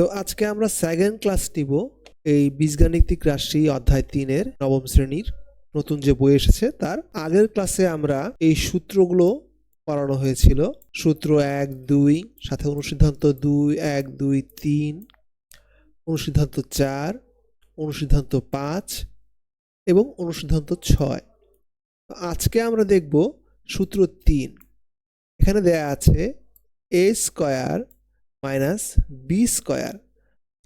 তো আজকে আমরা সেকেন্ড ক্লাস নিব এই বীজগাণিতিক রাশি অধ্যায় তিনের নবম শ্রেণির। নতুন যে বই এসেছে, তার আগের ক্লাসে আমরা এই সূত্রগুলো পড়ানো হয়েছিল। সূত্র এক, দুই, সাথে অনুসিদ্ধান্ত দুই, এক, দুই, তিন, অনুসিদ্ধান্ত চার, অনুসিদ্ধান্ত পাঁচ এবং অনুসিদ্ধান্ত ছয়। আজকে আমরা দেখব সূত্র তিন। এখানে দেয়া আছে A square minus B square.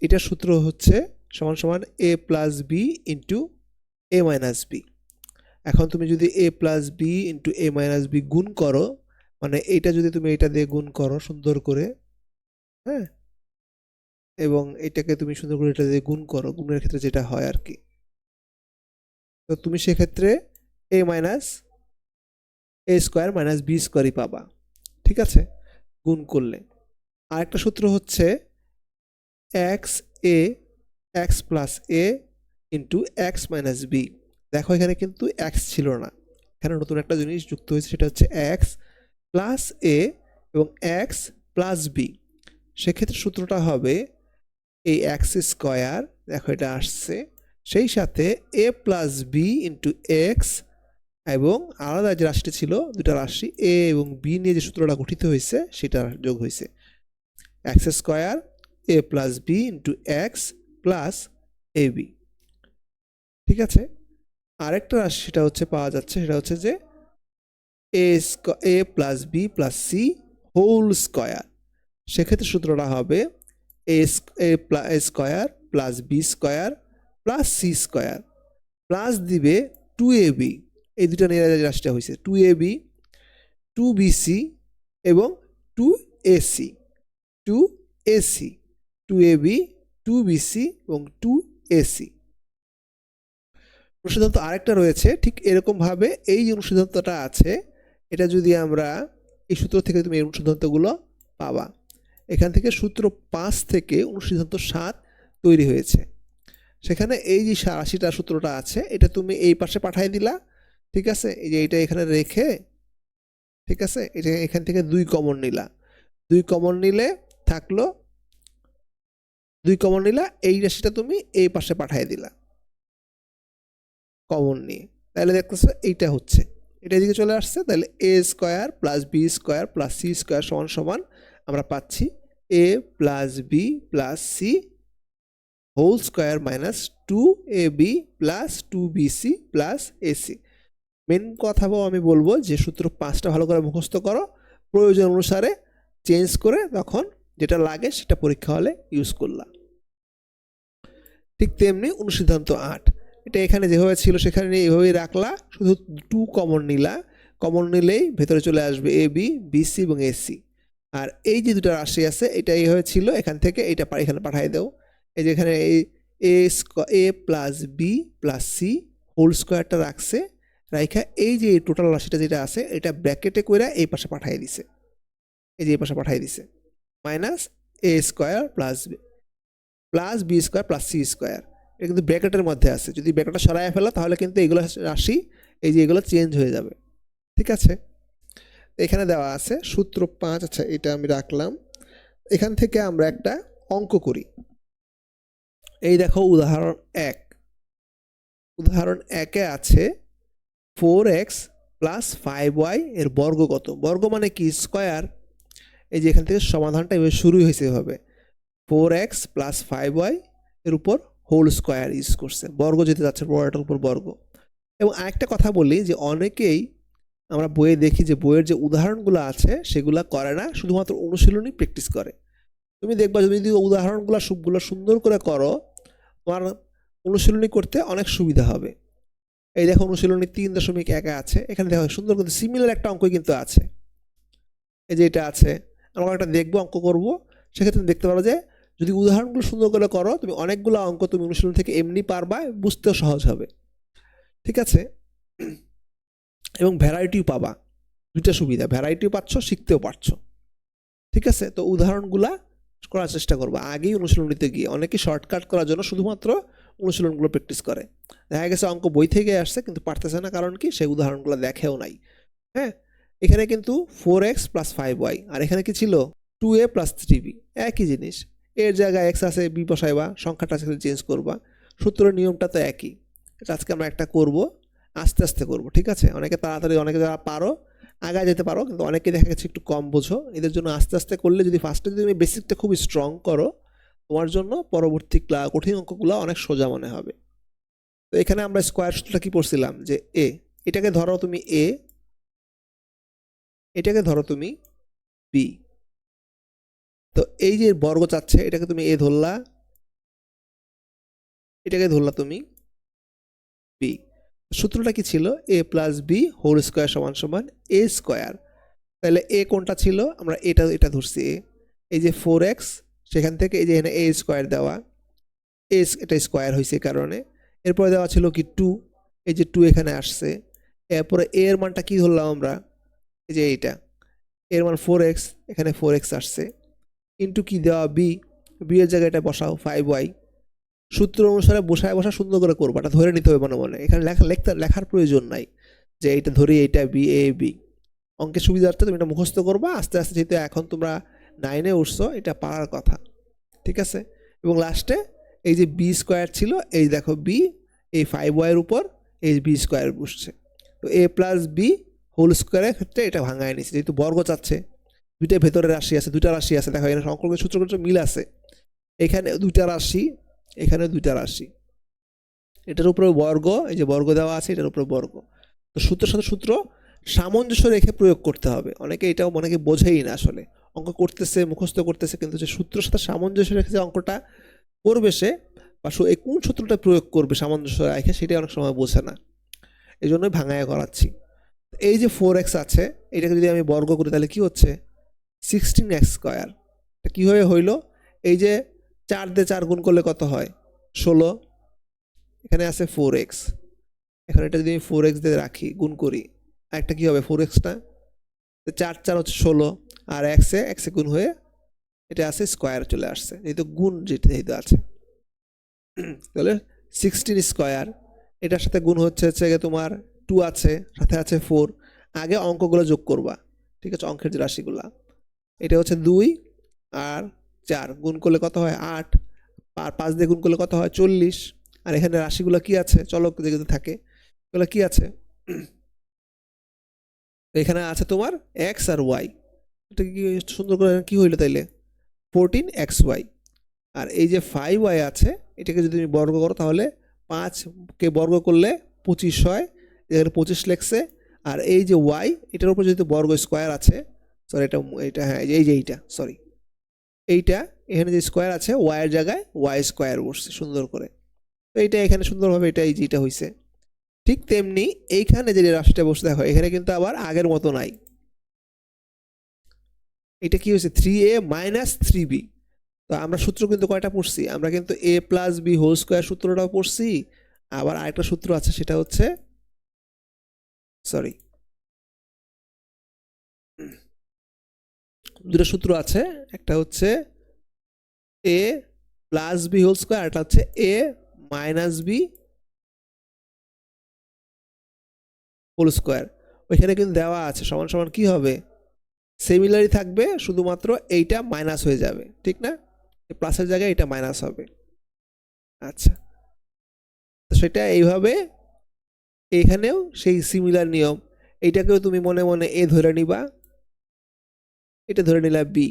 এটা সূত্র হচ্ছে সমান সমান A plus B into A minus B এখন তুমি যদি A plus B into A minus B গুণ করো মানে এইটা যদি তুমি এটা দিয়ে গুণ করো সুন্দর করে হ্যাঁ? এবং এটাকে তুমি সুন্দর করে এটা দিয়ে গুণ করো, গুণের ক্ষেত্রে যেটা হয় আর কি। তো তুমি সেক্ষেত্রে A minus A square minus B স্কোয়ারই পাবা। ঠিক আছে? গুণ করলে। আরেকটা সূত্র হচ্ছে X A X plus A into X minus B দেখো এখানে কিন্তু এক্স ছিল না। এখানে নতুন একটা জিনিস যুক্ত হয়েছে, সেটা হচ্ছে এক্স প্লাস এ এবং এক্স প্লাস বি সেক্ষেত্রে সূত্রটা হবে এই এক্স স্কোয়ার দেখো এটা আসছে, সেই সাথে A plus B into X এবং আলাদা যে রাশিটা ছিল দুটা রাশি এ এবং বি নিয়ে যে সূত্রটা গঠিত হয়েছে সেটা যোগ হয়েছে। X square A plus B into X plus A B ঠিক আছে? আরেকটা রাশি সেটা হচ্ছে পাওয়া যাচ্ছে, সেটা হচ্ছে যে A A plus B plus C whole square সেক্ষেত্রে সূত্রটা হবে A A square plus B square plus C square plus দিবে টু এ বি এই দুটো নিয়ে রাশিটা হয়েছে two A B two B C এবং two A C two A C two A B two B C এবং two A C অনুসিদ্ধান্ত আরেকটা রয়েছে, ঠিক এরকমভাবে এই যে অনুসিদ্ধান্তটা আছে, এটা যদি আমরা এই সূত্র থেকে তুমি এই অনুসিদ্ধান্তগুলো পাবা। এখান থেকে সূত্র পাঁচ থেকে অনুসিদ্ধান্ত সাত তৈরি হয়েছে। সেখানে এই যে রাশিটা, সূত্রটা আছে, এটা তুমি এই পাশে পাঠিয়ে দিলা, ঠিক আছে? এই যে এটা এখানে রেখে, ঠিক আছে? এটা এখান থেকে দুই কমন নিলা। দুই কমন নিলে থাকল, দুই কমন নিলা, এই রাশিটা তুমি এই পাশে পাঠিয়ে দিলা। কমন নিয়ে। তাহলে দেখতেছো এইটা হচ্ছে। এটা এদিকে চলে আসছে, তাহলে A square plus B square plus C square সমান সমান আমরা পাচ্ছি A plus B plus C whole square minus two A B plus two B C plus A C main কথা আমি বলব যে সূত্র পাঁচটা ভালো করে মুখস্থ করো, প্রয়োজন অনুসারে চেঞ্জ করে তখন যেটা লাগে সেটা পরীক্ষা হলে ইউজ করলাম। ঠিক তেমনি অনুসিদ্ধান্ত আট। এটা এখানে যেভাবে ছিল সেখানে এইভাবেই রাখলা, শুধু টু কমন নিলা। কমন নিলেই ভেতরে চলে আসবে এ বি বিসি এবং এসি আর এই যে দুটো রাশি আছে, এটা এইভাবে ছিল, এখান থেকে এইটা এখানে পাঠিয়ে দেও। এই যে এখানে এই A A plus B plus C whole স্কোয়ারটা রাখছে। রাইখা এই যে টোটাল রাশিটা যেটা আছে, এটা ব্র্যাকেটে করে এই পাশে পাঠিয়ে দিছে। এই যে এই পাশে পাঠিয়ে দিছে। Minus A square plus plus B square plus C square এটা কিন্তু ব্র্যাকেটের মধ্যে আছে। যদি ব্র্যাকেটটা সরাই ফেলো, তাহলে কিন্তু এগুলো রাশি, এই যে এগুলো চেঞ্জ হয়ে যাবে। ঠিক আছে? এখানে দেওয়া আছে সূত্র পাঁচ। আচ্ছা এটা আমি রাখলাম। এখান থেকে আমরা একটা অঙ্ক করি। এই দেখো, উদাহরণ এক। উদাহরণ একে আছে four X plus five Y এর বর্গ কত? বর্গ মানে কি? স্কোয়ার এই যে এখান থেকে সমাধানটা এভাবে শুরুই হয়েছে এভাবে। Four X plus five Y এর উপর হোল স্কোয়ার ইউজ করছে। বর্গ যেতে যাচ্ছে বড়টার উপর বর্গ। এবং আরেকটা কথা বলি যে অনেকেই আমরা বইয়ে দেখি যে বইয়ের যে উদাহরণগুলো আছে, সেগুলো করে না, শুধুমাত্র অনুশীলনই প্র্যাকটিস করে। তুমি দেখবা যদি উদাহরণগুলো সবগুলো সুন্দর করে করো, তোমার অনুশীলনী করতে অনেক সুবিধা হবে। এই দেখো অনুশীলনী তিন দশমিক একে আছে। এখানে দেখো সুন্দর করে সিমিলার একটা অঙ্ক কিন্তু আছে। এই যে এটা আছে। আমরা একটা দেখব, অঙ্ক করব। সেক্ষেত্রে দেখতে পারো যে, যদি উদাহরণগুলো সুন্দর করে করো, তুমি অনেকগুলো অঙ্ক তুমি অনুশীলন থেকে এমনি পারবা, বুঝতেও সহজ হবে। ঠিক আছে? এবং ভ্যারাইটিও পাবা। দুইটা সুবিধা ভ্যারাইটিও পাচ্ছ, শিখতেও পারছ। ঠিক আছে? তো উদাহরণগুলা করার চেষ্টা করব। আগেই অনুশীলনীতে গিয়ে। অনেকে শর্টকাট করার জন্য শুধুমাত্র অনুশীলনগুলো প্র্যাকটিস করে। দেখা গেছে অঙ্ক বই থেকে আসছে, কিন্তু পারতেছে না কারণ কি? সেই উদাহরণগুলো দেখেও নাই। হ্যাঁ? এখানে কিন্তু four X plus five Y আর এখানে কি ছিল? Two A plus three B একই জিনিস। এর জায়গায় এক্স আছে বি বসাইবা, সংখ্যাটা চেঞ্জ করবা। সূত্রের নিয়মটা তো একই। এটা আজকে আমরা একটা করব, আস্তে আস্তে করব, ঠিক আছে? অনেকে তাড়াতাড়ি, অনেকে যারা পারো, আগায় যেতে পারো, কিন্তু অনেকে দেখা গেছে একটু কম বোঝো। এদের জন্য আস্তে আস্তে করলে যদি ফার্স্টে যদি তুমি বেসিকটা খুব স্ট্রং করো, তোমার জন্য পরবর্তী ক্লা, কঠিন অঙ্কগুলো অনেক সোজা মনে হবে। তো এখানে আমরা স্কোয়ার সূত্রটা কি পড়ছিলাম? যে এ এটাকে ধরো তুমি এ এটাকে ধরো তুমি বি তো এই যে বর্গ চাচ্ছে, এটাকে তুমি এ ধরলা। এটাকে ধরলা তুমি বি সূত্রটা কি ছিল? A plus B whole square সমান সমান এ স্কোয়ার তাহলে এ কোনটা ছিল? আমরা এটা এটা ধরছি এ এই যে ফোর এক্স সেখান থেকে এই যে এখানে এ স্কোয়ার দেওয়া। এ এটা স্কোয়ার হয়েছে কারণে। এরপরে দেওয়া ছিল কি টু এই যে টু এখানে আসছে। এরপরে এ এর মানটা কি ধরলাম আমরা? এই যে এইটা। এর মান ফোর এক্স এখানে ফোর এক্স আসছে। ইন্টু কি দেওয়া? বি বি এর জায়গায় এটা বসাও ফাইভ ওয়াই সূত্র অনুসারে বসায় বসা সুন্দর করে করব। এটা ধরে নিতে হবে মনে মনে। এখানে লেখা, লেখতে, লেখার প্রয়োজন নাই যে এইটা ধরি, এইটা বি এ বি অঙ্কের সুবিধার্থে তুমি এটা মুখস্থ করবা, আস্তে আস্তে যেহেতু এখন তোমরা নাইনে উঠছো, এটা পারার কথা। ঠিক আছে? এবং লাস্টে এই যে বি স্কোয়ার ছিল, এই দেখো বি এই ফাইভ ওয়াইয়ের উপর এই বি স্কোয়ার বসছে। তো এ প্লাস বি হোল স্কোয়ারের ক্ষেত্রে এটা ভাঙায় নিচ্ছে যেহেতু বর্গ চাচ্ছে দুইটা ভেতরে রাশি আছে, দুইটা রাশি আছে। দেখো, এখানে সংকল্পের সূত্র কিন্তু মিল আছে? এখানে দুইটা রাশি, এখানে দুইটা রাশি। এটার উপরে বর্গ, এই যে বর্গ দেওয়া আছে, এটার উপরে বর্গ। তো সূত্রের সাথে সূত্র সামঞ্জস্য রেখে প্রয়োগ করতে হবে। অনেকে এটাও অনেকে বোঝেই না আসলে। অঙ্ক করতেছে, মুখস্থ করতেছে, কিন্তু যে সূত্রের সাথে সামঞ্জস্য রেখে যে অঙ্কটা করবে সে, বা এই কোন সূত্রটা প্রয়োগ করবে সামঞ্জস্য রেখে, সেটাই অনেক সময় বোঝে না। এই জন্যই ভাঙায় করাচ্ছি। এই যে ফোর এক্স আছে, এটাকে যদি আমি বর্গ করি, তাহলে কি হচ্ছে? সিক্সটিন এক্স স্কোয়ার কীভাবে হইল? এই যে চার দিয়ে চার গুণ করলে কত হয়? ষোলো। এখানে আছে ফোর এক্স এখন এটা যদি আমি ফোর এক্স দিয়ে রাখি, গুণ করি একটা কী হবে? ফোর এক্সটা চার চার হচ্ছে ষোলো, আর এক্সে এক্সে গুণ হয়ে এটা আছে স্কোয়ার চলে আসছে। যেহেতু গুণ যেটা, যেহেতু আছে। তাহলে সিক্সটিন স্কোয়ার এটার সাথে গুণ হচ্ছে হচ্ছে তোমার টু আছে, সাথে আছে ফোর আগে অঙ্কগুলো যোগ করবা। ঠিক আছে, অঙ্কের যে রাশিগুলা। এটা হচ্ছে দুই আর চার। গুণ করলে কত হয়? আট। আর পাঁচ দিয়ে গুণ করলে কত হয়? চল্লিশ। আর এখানে রাশিগুলো কি আছে? চলক যেগুলো থাকে। এগুলো কি আছে? এখানে আছে তোমার এক্স আর ওয়াই এটা কি সুন্দর করে কি হইল তাইলে? ফোরটিন এক্স ওয়াই আর এই যে ফাইভ ওয়াই আছে, এটাকে যদি তুমি বর্গ করো তাহলে পাঁচকে বর্গ করলে পঁচিশ হয়। এখানে পঁচিশ লেখছে আর এই যে ওয়াই এটার উপর যেহেতু বর্গ স্কোয়ার আছে সরি এটা এটা হ্যাঁ এই যে- এই যে এইটা সরি এইটা, এখানে যে স্কোয়ার আছে ওয়াইয়ের জায়গায় ওয়াই স্কোয়ার বসছে সুন্দর করে। তো এইটা এখানে সুন্দরভাবে এটা এই যেটা হয়েছে ঠিক তেমনি এইখানে যে রাশিটা বসে, দেখো, এখানে কিন্তু আবার আগের মতো নাই। এটা কি হয়েছে three A minus three B তো আমরা সূত্র কিন্তু কয়টা পড়ছি? আমরা কিন্তু A plus B whole square সূত্রটাও পড়ছি, আবার আরেকটা সূত্র আছে, সেটা হচ্ছে সরি দুটো সূত্র আছে, একটা হচ্ছে A plus B whole square একটা হচ্ছে A minus B whole square ওইখানে কিন্তু দেওয়া আছে, সমান সমান কি হবে? সিমিলারই থাকবে, শুধুমাত্র এইটা মাইনাস হয়ে যাবে, ঠিক না? প্লাসের জায়গায় এটা মাইনাস হবে। আচ্ছা। তো সেটা এইভাবে এখানেও সেই সিমিলার নিয়ম। এইটাকেও তুমি মনে মনে এ ধরে নিবা। এটা ধরে নিলা বি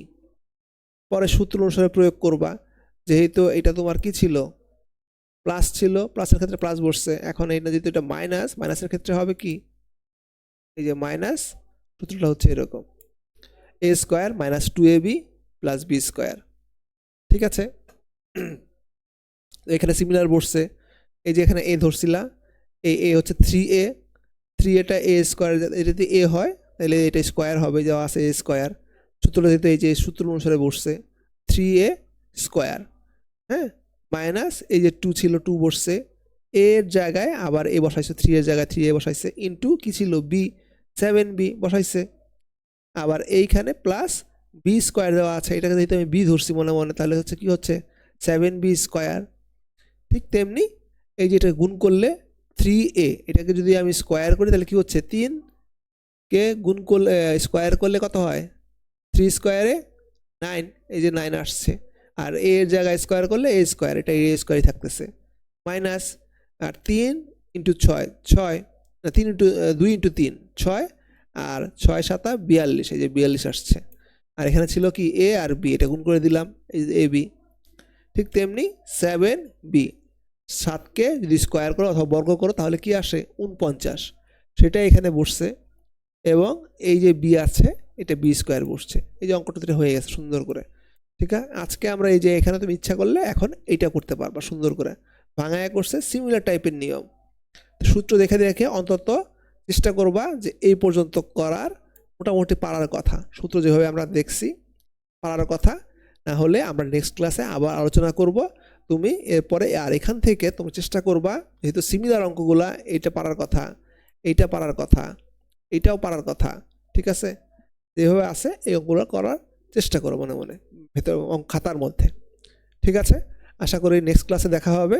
পরে সূত্র অনুসারে প্রয়োগ করবা। যেহেতু এটা তোমার কি ছিল? প্লাস ছিল। প্লাসের ক্ষেত্রে প্লাস বসছে। এখন এটা যেহেতু এটা মাইনাস মাইনাসের ক্ষেত্রে হবে কি? এই যে মাইনাস সূত্রটা হচ্ছে এরকম। A square minus two A B plus B square ঠিক আছে? এখানে সিমিলার বসছে। এই যে এখানে এ ধরছিলা। এই এ হচ্ছে থ্রি এ থ্রি এটা এ স্কোয়ার এটা যদি এ হয়, তাহলে এটা স্কোয়ার হবে, যা আছে এ স্কোয়ার সূত্রটা যেহেতু এই যে সূত্র অনুসারে বসছে। থ্রি এ স্কোয়ার হ্যাঁ? মাইনাস এই যে টু ছিল টু বসছে। এর জায়গায় আবার এ বসাইছে থ্রি এর জায়গায় থ্রি এ বসাইছে। ইন্টু কি ছিল? বি সেভেন বি বসাইছে। আবার এইখানে প্লাস বি স্কোয়ার দেওয়া আছে। এটাকে যেহেতু আমি বি ধরছি মনে মনে, তাহলে হচ্ছে কি হচ্ছে? সেভেন বি স্কোয়ার ঠিক তেমনি এই যে এটা গুণ করলে থ্রি এ এটাকে যদি আমি স্কোয়ার করি, তাহলে কি হচ্ছে? তিন কে গুণ করলে স্কোয়ার করলে কত হয়? থ্রি স্কোয়ারে নাইন এই যে নাইন আসছে। আর এ এর জায়গায় স্কোয়ার করলে এ স্কোয়ার এটা এ স্কোয়ারই থাকতেছে। মাইনাস আর তিন ইন্টু ছয় ছয় তিন ইন্টু দুই ইন্টু তিন, ছয়, আর ছয় সাতা বিয়াল্লিশ, এই যে বিয়াল্লিশ আসছে। আর এখানে ছিল কি এ আর বি এটা গুণ করে দিলাম, এই এ বি ঠিক তেমনি সেভেন বি সাতকে যদি স্কোয়ার করো অথবা বর্গ করো, তাহলে কি আসে? উনপঞ্চাশ সেটা এখানে বসছে এবং এই যে বি আছে, এটা বি স্কোয়ার বসছে। এই যে অঙ্কটা হয়ে গেছে, সুন্দর করে। ঠিক আছে? আজকে আমরা এই যে এখানে তুমি ইচ্ছা করলে এখন এইটা করতে পারবা, সুন্দর করে। ভাঙায় করছে সিমিলার টাইপের নিয়ম। সূত্র দেখে দেখে অন্তত চেষ্টা করবা যে এই পর্যন্ত করার মোটামুটি পারার কথা। সূত্র যেভাবে আমরা দেখছি, পারার কথা। না হলে আমরা নেক্সট ক্লাসে আবার আলোচনা করব। তুমি এরপরে আর এখান থেকে তুমি চেষ্টা করবা, যেহেতু সিমিলার অঙ্কগুলা, এইটা পারার কথা, এইটা পারার কথা এইটাও পারার কথা, ঠিক আছে? যেভাবে আছে, এই অঙ্কগুলো করার চেষ্টা করো মনে মনে, ভেতর খাতার মধ্যে, ঠিক আছে? আশা করি নেক্সট ক্লাসে দেখা হবে।